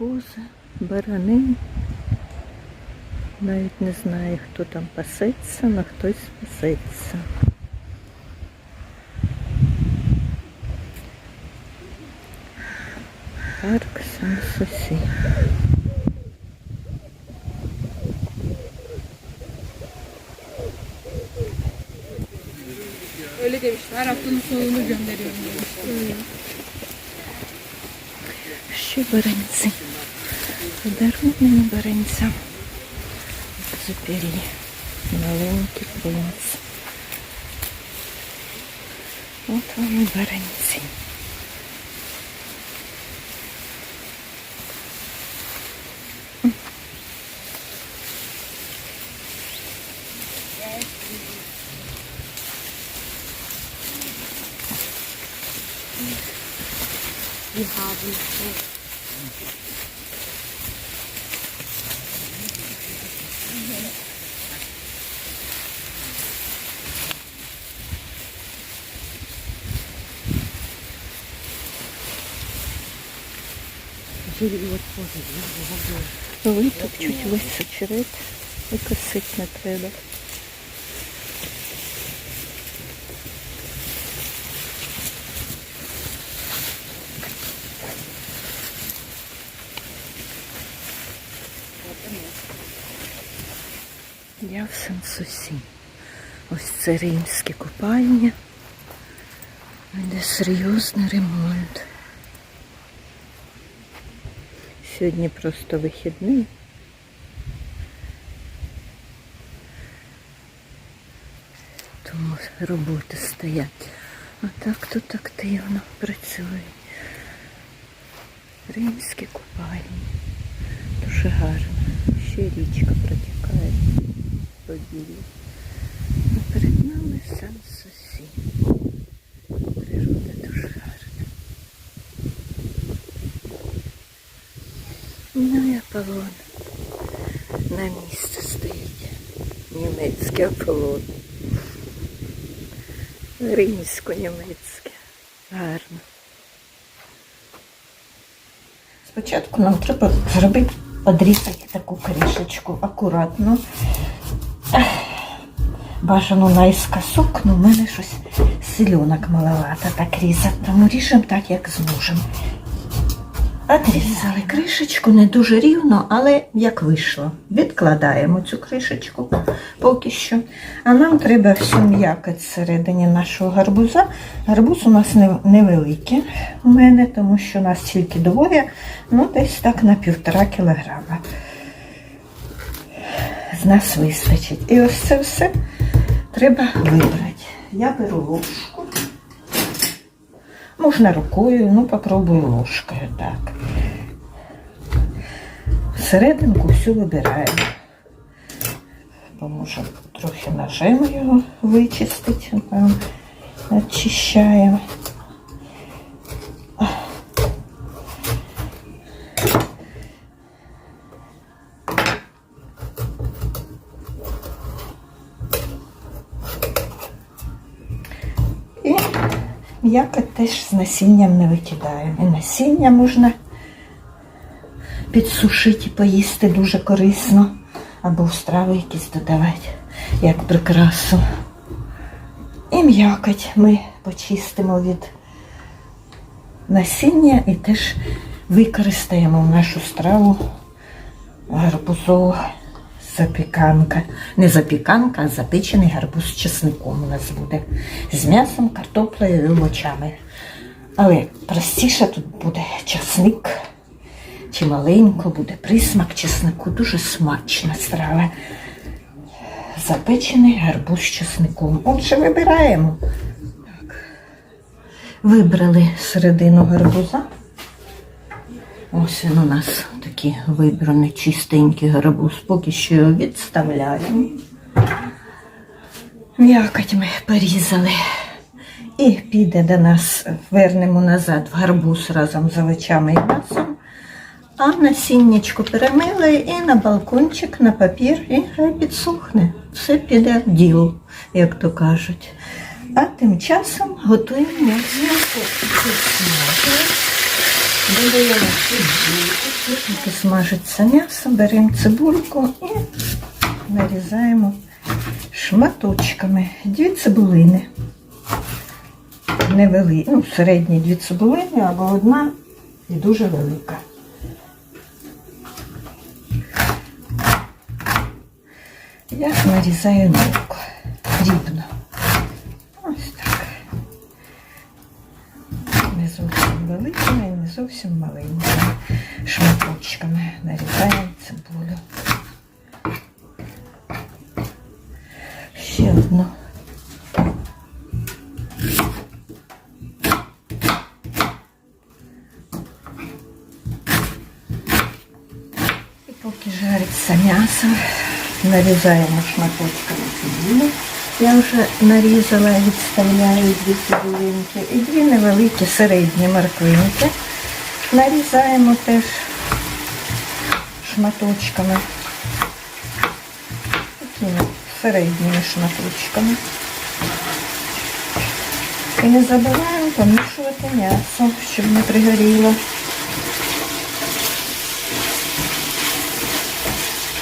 кози, барани. Навіть не знаю, хто там пасеться, але хтось пасеться. Парк Сан-Сосі. Öyle demiştim. Her haftanın sonunu gönderiyorum demiştim. Ще баранці. Подаруємо баранцям. Запірі. Маленький принц. От вони баранці. Wir haben Витопчуть весь очерет і косить не треба. Я в Сен-Сусі. Ось це римське купальня. Де серйозний ремонт. Сьогодні просто вихідний. Тому роботи стоять. А так тут активно працюють. Римські купальні. Дуже гарно. Ще річка протікає по білі. А перед нами. Природа дуже гарна. Ну і Аполлон на місце стоїть. Німецький Аполлон. Римсько-німецьке. Гарно. Спочатку нам треба зробити, подрізати таку кришечку акуратно. Бажано наискосок, але в мене щось сильонок маловато так різати. Тому ріжемо так, як зможемо. Отрізали кришечку не дуже рівно, але як вийшло. Відкладаємо цю кришечку поки що. А нам треба всю м'якоть всередині нашого гарбуза. Гарбуз у нас невеликий у мене, тому що у нас тільки двоє, ну десь так на півтора кілограма. З нас вистачить. І ось це все треба вибрати. Я беру ложку. Можна рукою, ну попробую ложкою, так. Серединку всю вибираємо. Поможе трохи ножем його вичистити. Очищаємо. М'якоть теж з насінням не викидаємо. І насіння можна підсушити і поїсти дуже корисно. Або в страви якісь додавати, як прикрасу. І м'якоть ми почистимо від насіння і теж використаємо в нашу страву гарбузову запіканка. Не запіканка, а запечений гарбуз з чесником у нас буде. З м'ясом, картоплею і овочами. Але простіше тут буде чесник. Чи маленько буде присмак чеснику, дуже смачна страва. Запечений гарбуз з чесником. Отже, вибираємо. Так. Вибрали середину гарбуза. Ось він у нас такий вибраний чистенький гарбуз. Поки що його відставляємо. М'якоть ми порізали. І піде до нас, вернемо назад в гарбуз разом з овочами і м'ясом. А насіннячку перемили і на балкончик, на папір, і хай підсохне. Все піде в діло, як то кажуть. А тим часом готуємо м'ясо. Додаємо цибульку Поки смажиться м'ясо, беремо цибульку і нарізаємо шматочками. Дві цибулини. Невеликі, ну, середні дві цибулини або одна і дуже велика. Я нарізаю мілко, зовсім маленькими шматочками нарізаємо цибулю. Ще одну. І поки жариться м'ясо, нарізаємо шматочками цибулю. Я вже нарізала, відставляю дві цибулинки і дві невеликі середні морквинки. Нарізаємо теж шматочками. Такими середніми шматочками. І не забуваємо помішувати м'ясо, щоб не пригоріло.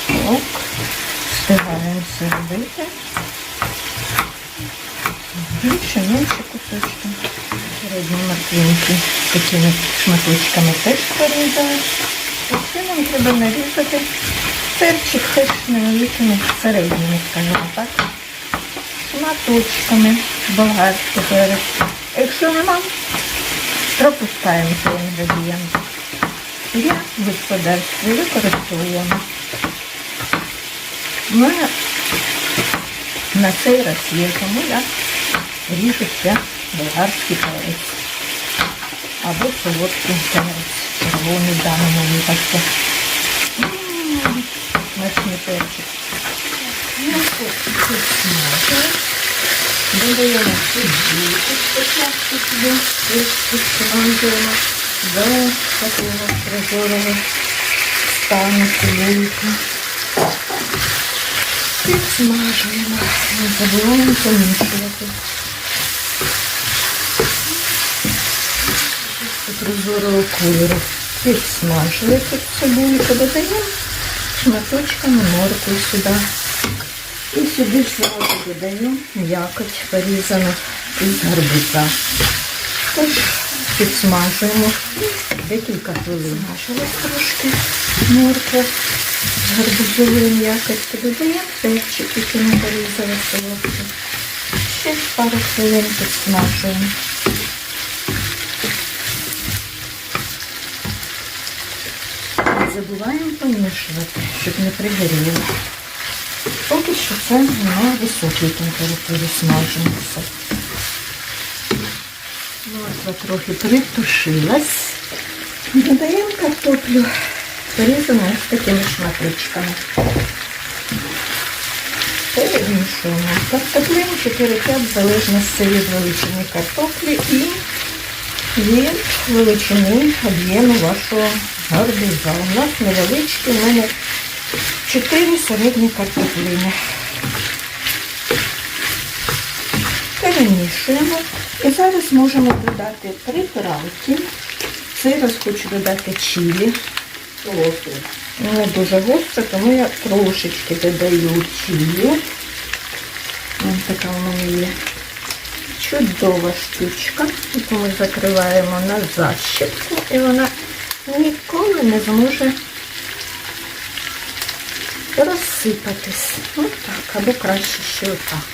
Так, встигаємо все робити. Більше, менше кусочки. Середні морквинки такими шматочками теж порізали. І нам треба нарізати перчик теж невеликими середніми, скажімо так. Шматочками болгарський перець. Якщо нема, пропускаємо цей інгредієнт. Я в господарстві використовуємо. Мене на цей раз є, тому я ріжу ще болгарський перець. Або солодкий перець, червоний в даному випадку. Смачний перчик. Додаємо сюди, прозорого стану цибульки. Підсмажуємо, не забуваємо помішувати. Прозорого кольору. Підсмажили тут цибульку, додаємо шматочками моркви сюди. І сюди зразу додаємо м'якоть порізану із гарбуза. Підсмажуємо декілька хвилин. Смажилась трошки морква з гарбузовою м'якостю. Додаємо перчик, який ми порізали солодкий. Ще пару хвилин підсмажуємо. Забуваємо помішувати, щоб не пригоріло. Поки що це на високій температурі смажимося. Морква трохи притушилась. Додаємо картоплю, порізану ось такими шматочками. Перемішуємо картоплю 4-5 в залежності від величини картоплі і від величини об'єму вашого гарбуза. У нас невеличкий, у мене 4 середні картоплини. Перемішуємо. І зараз можемо додати приправки. Цей раз хочу додати чилі. Не дуже гостро, тому я трошечки додаю чилі. Ось така у мене є чудова штучка, яку ми закриваємо на защіпку, і вона ніколи не зможе розсипатись. Ось так, або краще ще отак.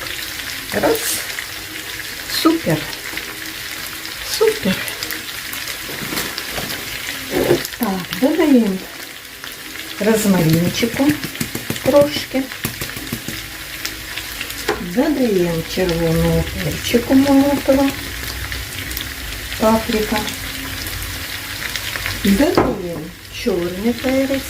Раз. Супер. Супер. Так, додаємо розмаринчику трошки. Додаємо червоного перчику молотого, паприка. Додаємо чорний перець.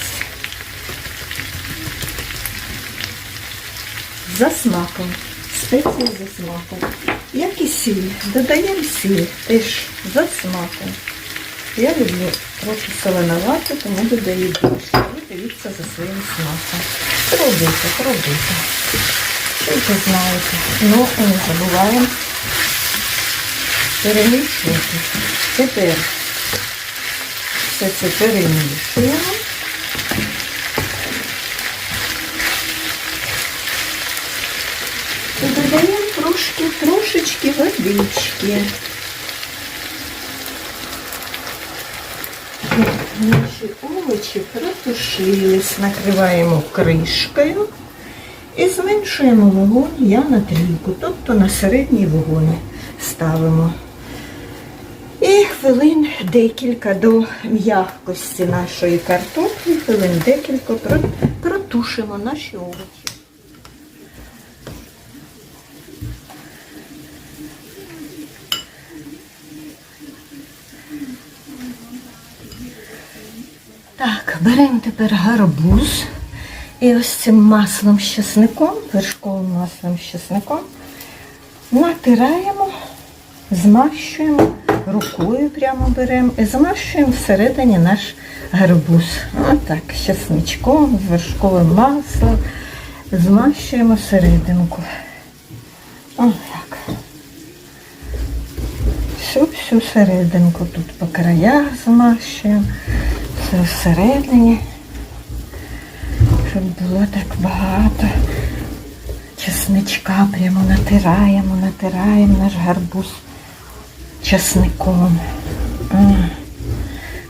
За смаком. Спеції за смаком. Як і сіль. Додаємо сіль теж за смаком. Я люблю трохи соленувати, тому додаю більше. Ви дивіться за своїм смаком. Пробуйте, пробуйте. Що ви. Ну, і не забуваємо перемішувати. Тепер все це перемішуємо. І додаємо трошки, трошечки водички. Наші овочі протушились, накриваємо кришкою і зменшуємо вогонь я на трійку, тобто на середній вогонь ставимо. І хвилин декілька до м'якості нашої картоплі, хвилин декілька протушимо наші овочі. Так, беремо тепер гарбуз і ось цим маслом з чесником, вершковим маслом з чесником, натираємо, змащуємо, рукою прямо беремо і змащуємо всередині наш гарбуз. Отак, з чесничком, з вершковим маслом. Змащуємо серединку. Отак. Всю всю серединку тут по краях змащуємо. Це всередині, щоб було так багато. Чесничка прямо натираємо, натираємо наш гарбуз чесником.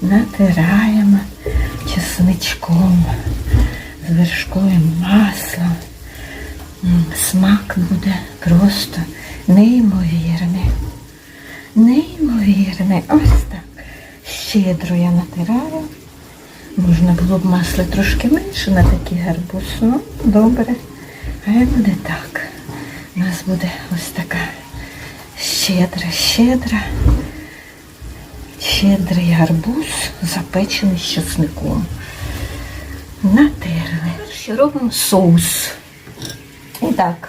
Натираємо чесничком з вершковим маслом. Смак буде просто неймовірний. Неймовірний. Ось так. Щедро я натираю. Можна було б масла трошки менше на такий гарбуз. Ну, добре. Хай буде так. У нас буде ось така щедра, щедра. Щедрий гарбуз, запечений з чесником. Натерли. Ще робимо соус. І так,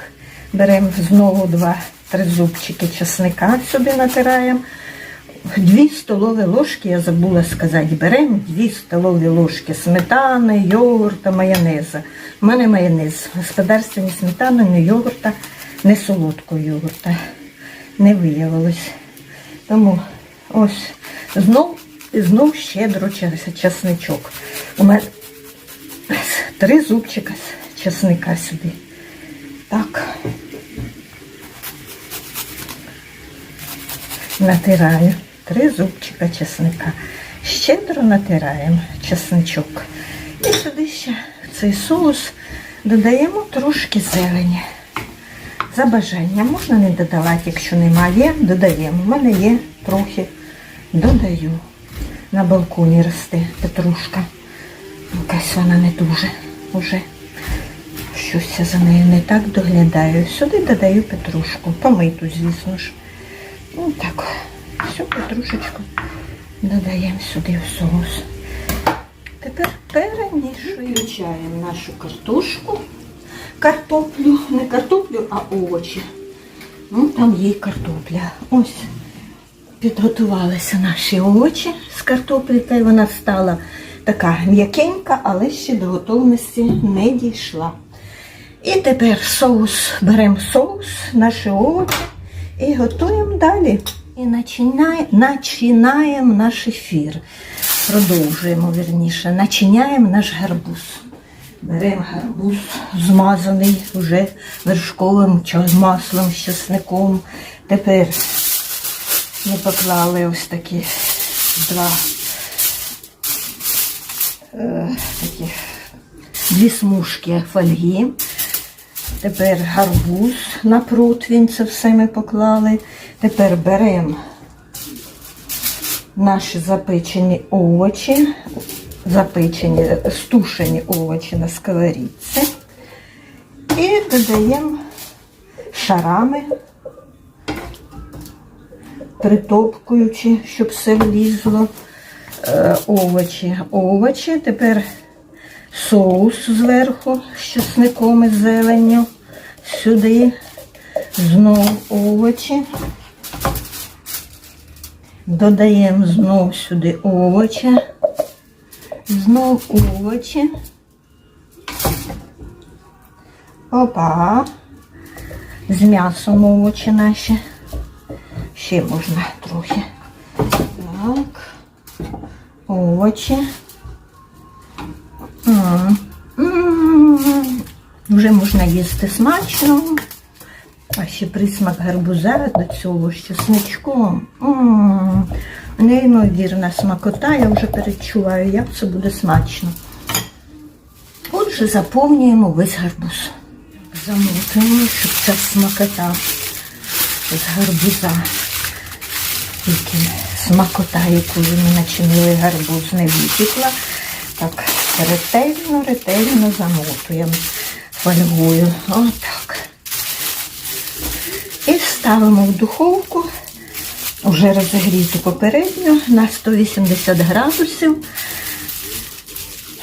беремо знову два-три зубчики чесника сюди натираємо. Дві столові ложки, я забула сказати, беремо дві столові ложки сметани, йогурта, майонеза. У мене майонез. Господарственні сметани, не йогурта, не солодкого йогурта. Не виявилось. Тому ось знов знов щедро час- часничок. У мене три зубчика часника сюди. Так. Натираю три зубчика чесника. Щедро натираємо чесничок. І сюди ще в цей соус додаємо трошки зелені. За бажанням можна не додавати, якщо немає, додаємо. У мене є трохи, додаю. На балконі росте петрушка. Якась вона не дуже уже. Щось за нею не так доглядаю. Сюди додаю петрушку. Помиту, звісно ж. Ну так, всю петрушечку додаємо сюди в соус. Тепер перемішуємо. Включаємо нашу картошку. Картоплю, не картоплю, а овочі. Ну, там є картопля. Ось підготувалися наші овочі з картоплі, та й вона стала така м'якенька, але ще до готовності не дійшла. І тепер соус, беремо соус, наші овочі і готуємо далі. І начинає- начинаємо наш ефір. Продовжуємо вірніше, начиняємо наш гарбуз. Беремо гарбуз, змазаний вже вершковим маслом, з чесником. Тепер ми поклали ось такі два е, такі дві смужки фольги. Тепер гарбуз на противень, це все ми поклали. Тепер беремо наші запечені овочі, запечені, стушені овочі на сковорідці. І додаємо шарами, притопкуючи, щоб все влізло. Е, овочі. Овочі. Тепер соус зверху з чесником і зеленню. Сюди знову овочі. Додаємо знов сюди овочі. Знов овочі. Опа. З м'ясом овочі наші. Ще можна трохи. Так. овочі. М. Вже можна їсти смачно. А ще присмак гарбуза до цього з чесничком. Неймовірна смакота, я вже перечуваю, як це буде смачно. Отже, заповнюємо весь гарбуз. Замотуємо, щоб ця смакота з гарбуза. Тільки смакота, яку ми начинили гарбуз, не витікла. Так, ретельно, ретельно замотуємо фольгою. Отак. І ставимо в духовку, вже розігріту попередньо на 180 градусів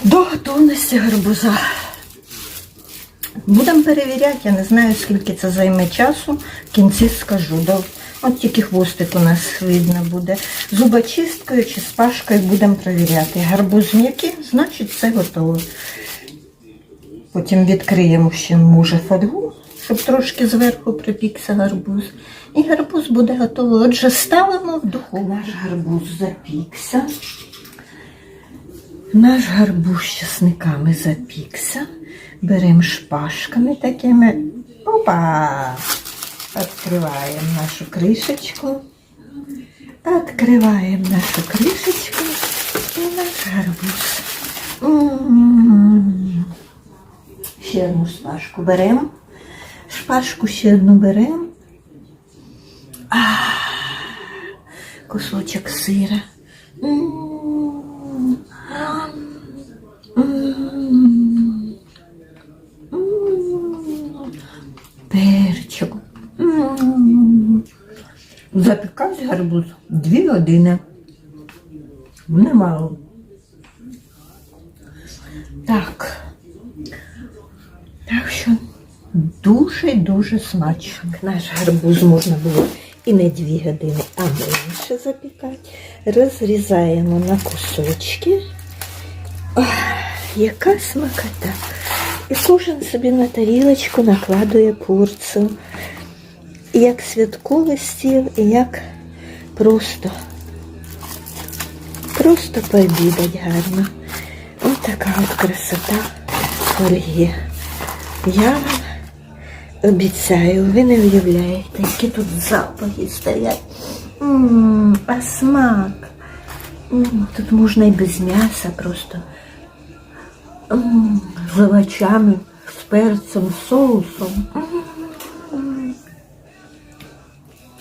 до готовності гарбуза. Будемо перевіряти, я не знаю, скільки це займе часу. В кінці скажу. От тільки хвостик у нас видно буде. Зубочисткою чи спашкою будемо перевіряти. Гарбуз м'який, значить все готово. Потім відкриємо ще може фольгу, щоб трошки зверху припікся гарбуз. І гарбуз буде готовий. Отже, ставимо в духовку. Наш гарбуз запікся. Наш гарбуз з часниками запікся. Беремо шпажками такими. Опа! Открываем нашу крышечку. Открываем нашу крышечку и наш гарбуз. М. Ще одну шпажку беремо. Шпажку ще одну беремо. Кусочок сира. М. Перчик. М. Гарбуз дві години. Немало. Так. Так що дуже-дуже смачно. Наш гарбуз можна було і не дві години, а менше запікати. Розрізаємо на кусочки. Ох, яка смакота. І кожен собі на тарілочку накладує порцію. Як святковий стіл, і як просто, просто пообідать гарно. Ось така от красота фольги. Я вам обіцяю, ви не уявляєте, які тут запахи стоять. М, а смак. М, Тут можна і без м'яса просто. М, З овочами, з перцем, з соусом. М.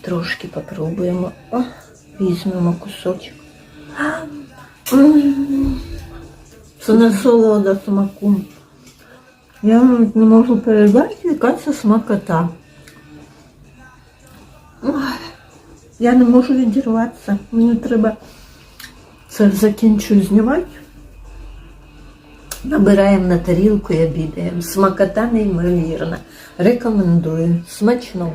Трошки попробуємо. О, візьмемо кусочок. М. Це насолода смаку. Я не можу передати, яка це смакота. Я не можу відірватися. Мені треба це закінчую знімати. Набираємо на тарілку і обідаємо. Смакота неймовірна. Рекомендую. Смачного.